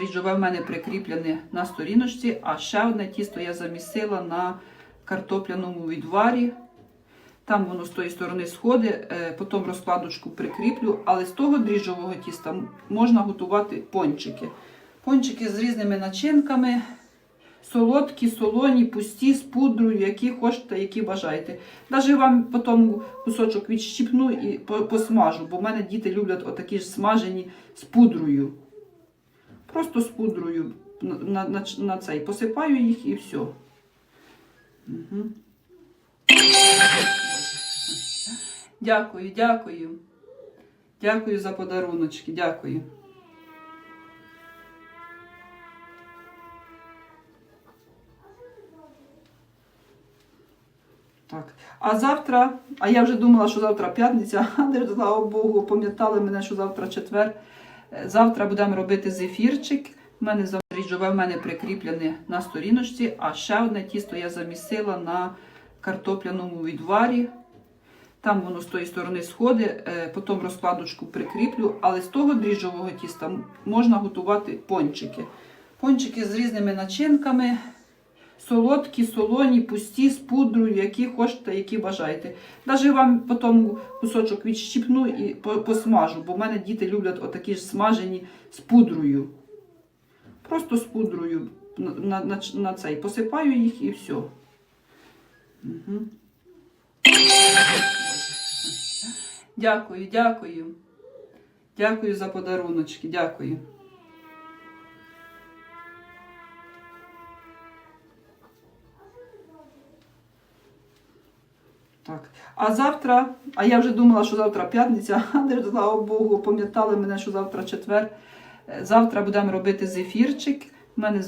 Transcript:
Ріжове в мене прикріплене на сторіночці, а ще одне тісто я замісила на картопляному відварі. Там воно з тої сторони сходить, е, потім розкладочку прикріплю, але з того дріжджового тіста можна готувати пончики. Пончики з різними начинками. Солодкі, солоні, пусті, з пудрою, які хочете, які бажаєте. Навіть вам потім кусочок відщіпну і посмажу, бо в мене діти люблять отакі ж смажені з пудрою. Просто з пудрою на, на, на, цей. Посипаю їх і все. Угу. Дякую, дякую. Дякую за подаруночки, дякую. Так. А завтра, а я вже думала, що завтра п'ятниця, але слава Богу, пам'ятали мене, що завтра четвер. Завтра будемо робити зефірчик. У мене заріжове, в мене прикріплене на сторіночці, а ще одне тісто я замісила на картопляному відварі. Там воно з тої сторони сходить, е, потім розкладочку прикріплю, але з того дріжджового тіста можна готувати пончики. Пончики з різними начинками. Солодкі, солоні, пусті, з пудрою, які хочете, які бажаєте. Навіть вам потім кусочок відщіпну і посмажу, бо в мене діти люблять отакі ж смажені з пудрою. Просто з пудрою на, на, на, цей. Посипаю їх і все. Угу. Дякую, дякую. Дякую за подаруночки, дякую. Так. А завтра, а я вже думала, що завтра п'ятниця, але слава Богу, пам'ятали мене, що завтра четвер. Е, Завтра будемо робити зефірчик. У мене